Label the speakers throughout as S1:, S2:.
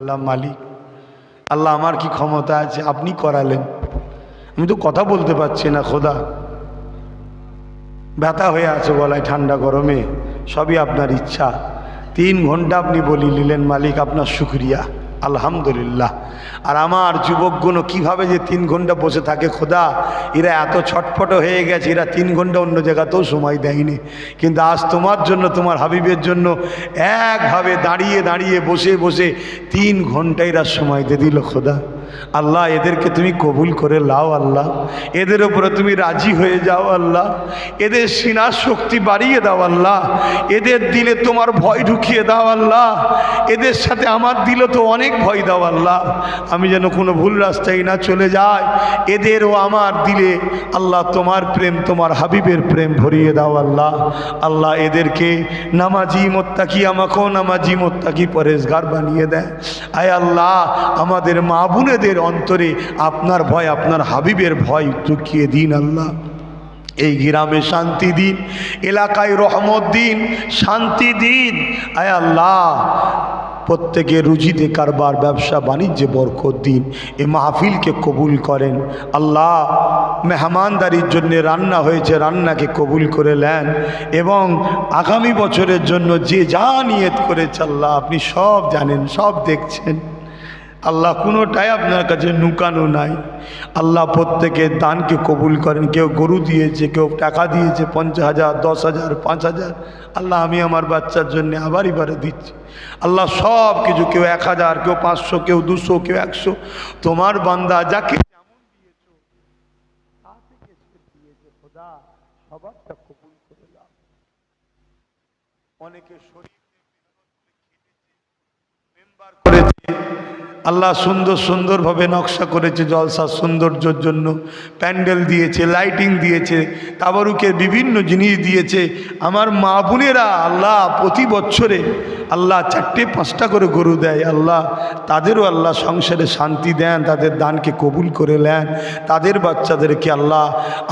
S1: আল্লাহ মালিক, আল্লাহ আমার কি ক্ষমতা আছে আপনি করালেন। আমি তো কথা বলতে পারছি না, খোদা। ব্যথা হয়ে আছে গলায়, ঠান্ডা গরমে, সবই আপনার ইচ্ছা। তিন ঘণ্টা আপনি বলি নিলেন মালিক, আপনার শুক্রিয়া। আলহামদুলিল্লাহ। আর আমার যুবকগুলো কীভাবে যে তিন ঘণ্টা বসে থাকে, খোদা, এরা এত ছটফট হয়ে গেছে, এরা তিন ঘণ্টা অন্য জায়গাতেও সময় দেয়নি। কিন্তু আজ তোমার জন্য, তোমার হাবিবের জন্য একভাবে দাঁড়িয়ে দাঁড়িয়ে বসে বসে তিন ঘণ্টা এরা সময় দিয়ে দিল, খোদা। আল্লাহ, এদেরকে তুমি কবুল করে লাও আল্লাহ। এদের উপরে তুমি রাজি হয়ে যাও আল্লাহ। এদের সিনার শক্তি বাড়িয়ে দাও আল্লাহ। এদের দিলে তোমার ভয় ঢুকিয়ে দাও আল্লাহ। এদের সাথে আমার দিলে তো অনেক ভয় দাও আল্লাহ। আমি যেন কোনো ভুল রাস্তায় না চলে যাই। এদেরও আমার দিলে আল্লাহ, তোমার প্রেম, তোমার হাবিবের প্রেম ভরিয়ে দাও আল্লাহ। আল্লাহ, এদেরকে নামাজি মোত্তাকি আমাকেও নামাজি মোত্তাকি পরেশগার বানিয়ে দেয়। আয় আল্লাহ, আমাদের মা বোনেদের অন্তরে আপনার ভয়, আপনার হাবিবের ভয় চুকিয়ে দিন আল্লাহ। এই গ্রামে শান্তি দিন, এলাকায় রহমত দিন, শান্তি দিন। আয় আল্লাহ প্রত্যেকে রুজিতে কারবার, ব্যবসা, বাণিজ্যে বরকত দিন, এ মাহফিলকে কবুল করেন। আল্লাহ মেহমানদারির জন্য রান্না হয়েছে, রান্নাকে কবুল করে নেন এবং আগামী বছরের জন্য যে যা নিয়ত করেছে আল্লাহ, আপনি সব জানেন, সব দেখছেন। আল্লাহ কোনোটাই আপনার কাছে নুকানো নাই। আল্লাহ প্রত্যেকের দানকে কবুল করেন। কেউ গরু দিয়েছে, কেউ টাকা দিয়েছে, পঞ্চাশ হাজার, দশ হাজার, পাঁচ হাজার। আল্লাহ আমি আমার বাচ্চার জন্য আবার এবারে দিচ্ছি। আল্লাহ সব কিছু, কেউ এক হাজার, কেউ পাঁচশো, কেউ দুশো, কেউ একশো। তোমার বান্দা যাকে অনেকে শরীর মেম্বার করেছে আল্লাহ সুন্দর সুন্দরভাবে নকশা করেছে জলসার সৌন্দর্যর জন্য। প্যান্ডেল দিয়েছে, লাইটিং দিয়েছে, তাবারুকের বিভিন্ন জিনিস দিয়েছে। আমার মা বোনেরা আল্লাহ প্রতি বছরে আল্লাহ চারটে পাঁচটা করে গরু দেয়। আল্লাহ তাদেরও আল্লাহ সংসারে শান্তি দেন, তাদের দানকে কবুল করে নেন। তাদের বাচ্চাদেরকে আল্লাহ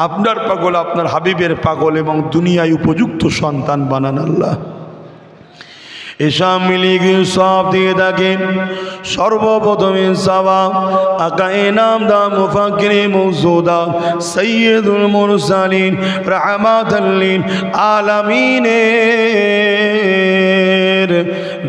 S1: আপনার পাগল, আপনার হাবিবের পাগল এবং দুনিয়ায় উপযুক্ত সন্তান বানান আল্লাহ। এসব মিলিয়ে সব দিয়ে থাকেন সর্বপ্রথম সাবা আকা নাম দা মুফাকিরে মৌসুদা সৈয়দুল মুরসালিন, রাহমাতাল্লিন আলামিনের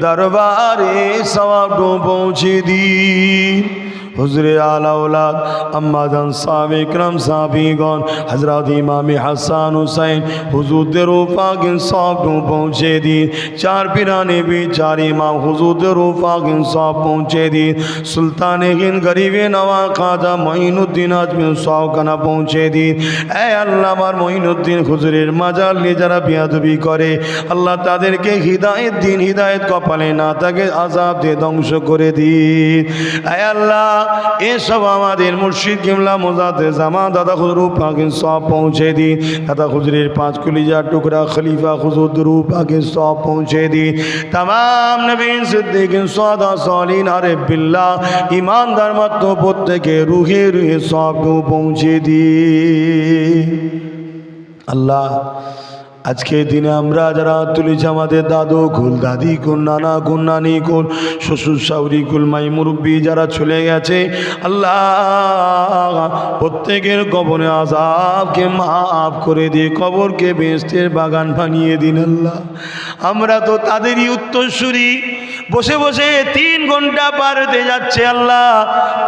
S1: দরবারে সবাব পৌঁছে দিন হুজরে আলাউলাদ আম্মাদান সাবিকরাম সাবিগণ হজরত ইমাম হাসান হুসাইন হুজুরদের উপাগিন সব পৌঁছে দিন চার পিরানে বি চার ইমাম হুজুরদের উপাগিন সব পৌঁছে দিন সুলতানে হিন গরিবে নওয়া খাজা মঈনুদ্দিন আজমিন সবখানা পৌঁছে দিন এ আল্লাহ আমার মঈনুদ্দিন হুজুরের মাজার নিয়ে যারা বিয়াদবি করে আল্লাহ তাদেরকে হৃদায়ত দিন হৃদায়ত কপালে না তাকে আজাব দিয়ে ধ্বংস করে দিন এ আল্লাহ এসব আমাদের মুর্শিদ কিমলা মোজাতে জামা দাদা হুজুর পাকে সব পৌঁছে দিন। দাদা হুজুরের পাঁচ কলিজার টুকরা খলিফা হুজুর পাকে সব পৌঁছে দিন। তাম নবীন সিদ্দিকিন সদা সলিন আরে বিল্লাহ, ইমানদার মাত্র প্রত্যেকে রুহে রুহে সব পৌঁছে দিন। আল্লাহ আজকে দিনে আমরা যারা তুলেছি আমাদের দাদু কুল দাদি কুল নানা কুল নানি কুল শ্বশুর, শাউরি কুল মাই মুরব্বী যারা চলে গেছে, আল্লাহ প্রত্যেকের কবরে আজাবকে মাফ করে দিয়ে কবরকে বেস্তের বাগান বানিয়ে দিন আল্লাহ। আমরা তো তাদেরই উত্তরসূরি। বসে বসে তিন ঘণ্টা পার হতে যাচ্ছে আল্লাহ।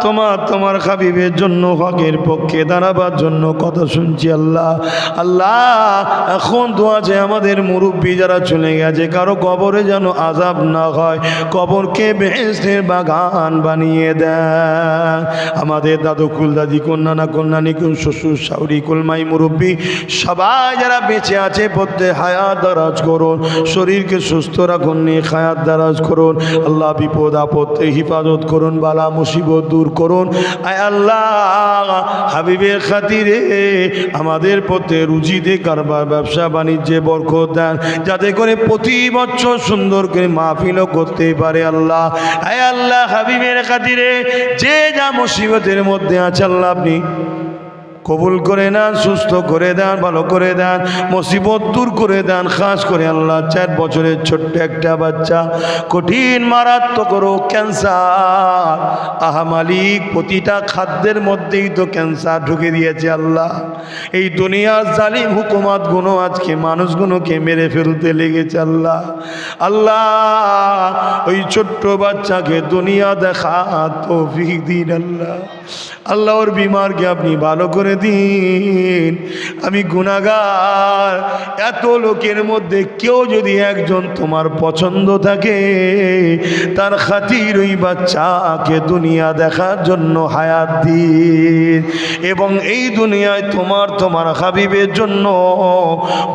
S1: তোমার তোমার খাবিবের জন্য, হকের পক্ষে দাঁড়াবার জন্য কথা শুনছি আল্লাহ। আল্লাহ, এখন তো আছে আমাদের মুরব্বী যারা চলে গেছে, কারও কবরে যেন আজাব না হয়, কবরকে বেহেস্তের বাগান বানিয়ে দেয় আমাদের দাদু কুল দাদি কন্যা না কন্যানি কুল শ্বশুর শাউরি, কুলমাই মুরব্বী, সবাই যারা বেঁচে আছে, প্রত্যেক হায়াত দারাজ করুন, শরীরকে সুস্থ রাখুন নিয়ে হায়াত দারাজ করুন, আল্লাহ বিপদ আপদে হিফাজত করুন, বালা মুসিবত দূর করুন। আয় আল্লাহ হাবিবের খাতিরে আমাদের পথে রুজিতে কারবার, ব্যবসা বাণিজ্যে বরকত দেন, যাতে করে প্রতি বছর সুন্দর করে মাহফিলও করতে পারে আল্লাহ। আয় আল্লাহ হাবিবের খাতিরে, যে যা মুসিবতের মধ্যে আছে আল্লাহ আপনি কবুল করে নেন, সুস্থ করে দেন, ভালো করে দেন, মুসিবত দূর করে দেন, খাস করে আল্লাহ চার বছরের ছোট্ট একটা বাচ্চা কঠিন, মারাত্মক রোগ, ক্যান্সার। আহা মালিক, প্রতিটা খাদ্যের মধ্যেই তো ক্যান্সার ঢুকে দিয়েছে আল্লাহ। এই দুনিয়ার জালিম হুকুমাতগুলো আজকে মানুষগুলোকে মেরে ফেলতে লেগেছে আল্লাহ। আল্লাহ, ওই ছোট্ট বাচ্চাকে দুনিয়া দেখা তৌফিক দিন আল্লাহ। আল্লাহ ওর বিমারকে আপনি ভালো করে দিন। আমি গুণাগার এত লোকের মধ্যে কেউ যদি একজন তোমার পছন্দ থাকে, তার খাতির ওই বাচ্চাকে দুনিয়া দেখার জন্য হায়াত দিন। এবং এই দুনিয়ায় তোমার তোমার হাবিবের জন্য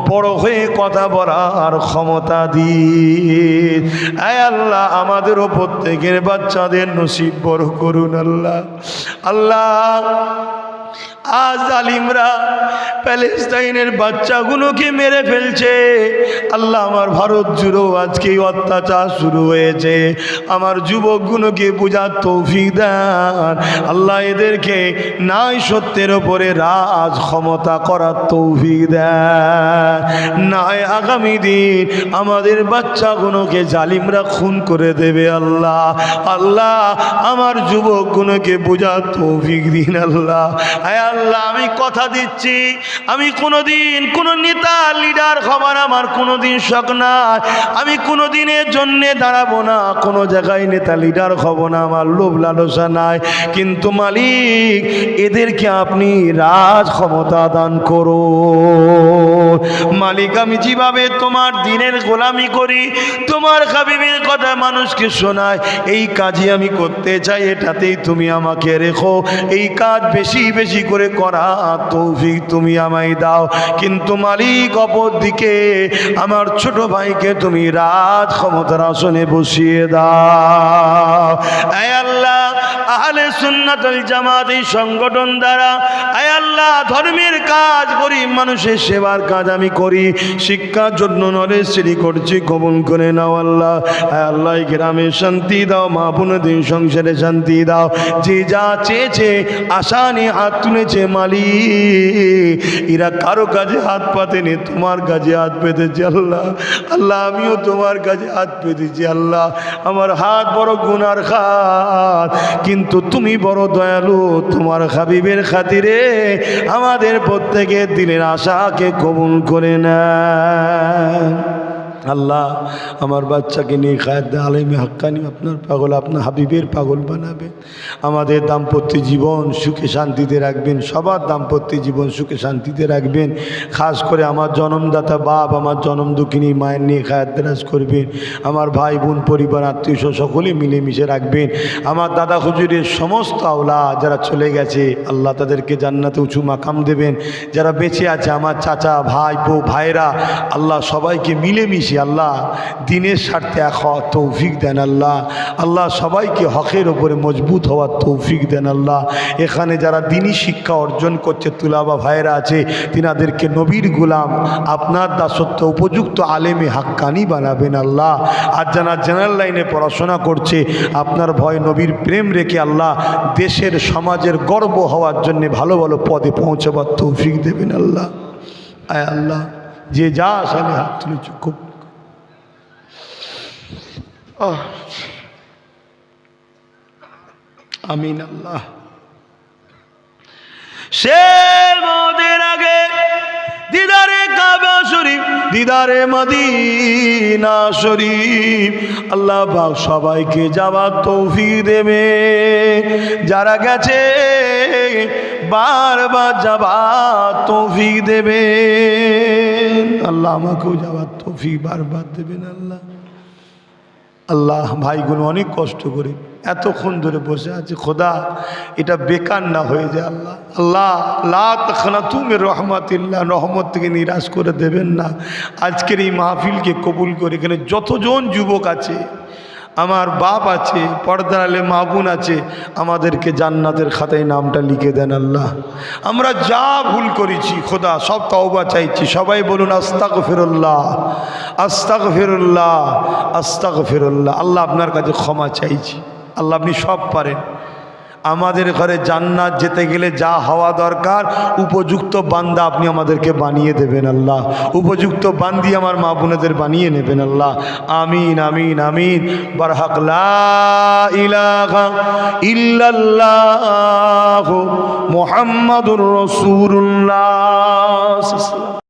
S1: বড় হয়ে কথা বলার ক্ষমতা দিন। আয় আল্লাহ আমাদেরও প্রত্যেকের বাচ্চাদের নসিব বড় করুন আল্লাহ। আল্লাহ আজ আলিমরা প্যালেস্তাইনের বাচ্চাগুলোকে মেরে ফেলছে। আল্লাহ আমার ভারত জুড়েও আজকে অত্যাচার শুরু হয়েছে। আমার যুবকগুলোকে বোঝার তৌফিক দেন। আল্লাহ এদেরকে নাই সত্যের ওপরে রাজ ক্ষমতা করার তৌফিক দেন। নাই আগামী দিন আমাদের বাচ্চাগুলোকে জালিমরা খুন করে দেবে আল্লাহ। আল্লাহ আমার যুবকগুলোকে বোঝার তৌফিক দিন আল্লাহ। আয় আল্লাহ, আমি কথা দিচ্ছি। আমি কোনোদিন কোনো নেতা, লিডার হবার আমার কোনোদিন শখ নাই। আমি কোনো দিনের জন্যে দাঁড়াবো না। কোনো জায়গায় নেতা, লিডার হব না। আমার লোভ লালসা নাই। কিন্তু মালিক, এদেরকে আপনি রাজ ক্ষমতা দান করো মালিক, আমি যেভাবে তোমার দিনের গোলামি করি, তোমার হাবিবের কথা মানুষকে শোনায় এই কাজই আমি করতে চাই। এটাতেই তুমি আমাকে রেখো। এই কাজ বেশি বেশি করে করা তৌফিক তুমি আমায় দাও। কিন্তু মালিক অপর দিকে আমার ছোট ভাইকে তুমি রাত ক্ষমতার আসনে বসিয়ে দাও। আল্লাহ আহলে সুন্নাতুল জামাত এই সংগঠন দ্বারা, আয় আল্লাহ, ধর্মের কাজ করি, মানুষের সেবার কাজ আমি করি, শিক্ষার জন্য নরেশ সিঁড়ি করছি কবুল করে নাও আল্লাহ। আয় আল্লাহ গ্রামে শান্তি দাও, মা বোনদের সংসারে শান্তি দাও। যে যা চেয়েছে, আশা হাত তুলেছে মালিক। এরা কারও কাজে হাত পাতেনি, তোমার কাজে হাত পেতেছে আল্লাহ। আল্লাহ, আমিও তোমার কাজে হাত পেতেছি আল্লাহ। আমার হাত বড় গুনার খাত কিন্তু তুমি বড় দয়ালু তোমার হাবিবের খাতিরে আমাদের প্রত্যেকের দিনের আশাকে কবুল করে না আল্লাহ, আমার বাচ্চাকে নিয়ে খায়ের আলেমে হাক্কানি, আপনার পাগল, আপনার হাবিবের পাগল বানাবেন আমাদের দাম্পত্য জীবন সুখে শান্তিতে রাখবেন, সবার দাম্পত্য জীবন সুখে শান্তিতে রাখবেন। খাস করে আমার জনমদাতা বাপ, আমার জনম দুঃখিনী মায়ের নিয়ে খায়ের দেরাজ করবেন। আমার ভাই বোন, পরিবার, আত্মীয় সকলে মিলেমিশে রাখবেন। আমার দাদা হুজুরের সমস্ত আওলা যারা চলে গেছে, আল্লাহ তাদেরকে জান্নাতে উঁচু মাকাম দেবেন। যারা বেঁচে আছে, আমার চাচা, ভাই পো ভাইরা আল্লাহ সবাইকে মিলেমিশে আল্লাহ, দিনের স্বার্থে এক হওয়ার তৌফিক দেন আল্লাহ। আল্লাহ সবাইকে হকের ওপরে মজবুত হওয়ার তৌফিক দেন আল্লাহ। এখানে যারা দিনই শিক্ষা অর্জন করছে, তুলাবা ভাইরা আছে, তিনাদেরকে নবীর গুলাম, আপনার দাসত্ব উপযুক্ত আলেমে হাক্কানি বানাবেন আল্লাহ। আর যারা জেনারেল লাইনে পড়াশোনা করছে, আপনার ভয় নবীর প্রেম রেখে আল্লাহ দেশের সমাজের গর্ব হওয়ার জন্যে ভালো ভালো পদে পৌঁছাবার তৌফিক দেবেন আল্লাহ। আয় আল্লাহ, যে যা আসালে হাত তুলেছ খুব। আমিন আল্লাহ শের মদের আগে দিদারে কাবা শরীফ, দিদারে মদিনা শরীফ। আল্লাহ পাক সবাইকে যাওয়ার তৌফিক দেবে। যারা গেছে, বারবার যাবার তৌফিক দেবে। আল্লাহ আমাকেও যাওয়ার তৌফিক বারবার দেবেন, আল্লাহ। আল্লাহ ভাইগুলো অনেক কষ্ট করে এতক্ষণ ধরে বসে আছে। খোদা, এটা বেকার না হয়ে যায় আল্লাহ। আল্লাহ লাখানা তুমি রহমাতিল্লাহ, রহমত থেকে নিরাশ করে দেবেন না। আজকের এই মাহফিলকে কবুল করে এখানে যতজন যুবক আছে আমার বাপ আছে, পর্দার আলে মাবুন আছে, আমাদেরকে জান্নাতের খাতায় নামটা লিখে দেন আল্লাহ। আমরা যা ভুল করেছি, খোদা, সব তওবা চাইছি। সবাই বলুন আস্তাক ফেরুল্লাহ আস্তাক ফেরুল্লাহ আস্তাক ফেরুল্লাহ আল্লাহ আপনার কাছে ক্ষমা চাইছি। আল্লাহ আপনি সব পারেন। আমাদের ঘরে জান্নাত যেতে গেলে যা হওয়া দরকার, উপযুক্ত বান্দা আপনি আমাদেরকে বানিয়ে দেবেন আল্লাহ। উপযুক্ত বান্দি আমার মা বোনেদের বানিয়ে নেবেন আল্লাহ। আমিন আমিন আমিন। বারহাক লা ইলাহা ইল্লাল্লাহ মুহাম্মাদুর রাসূলুল্লাহ।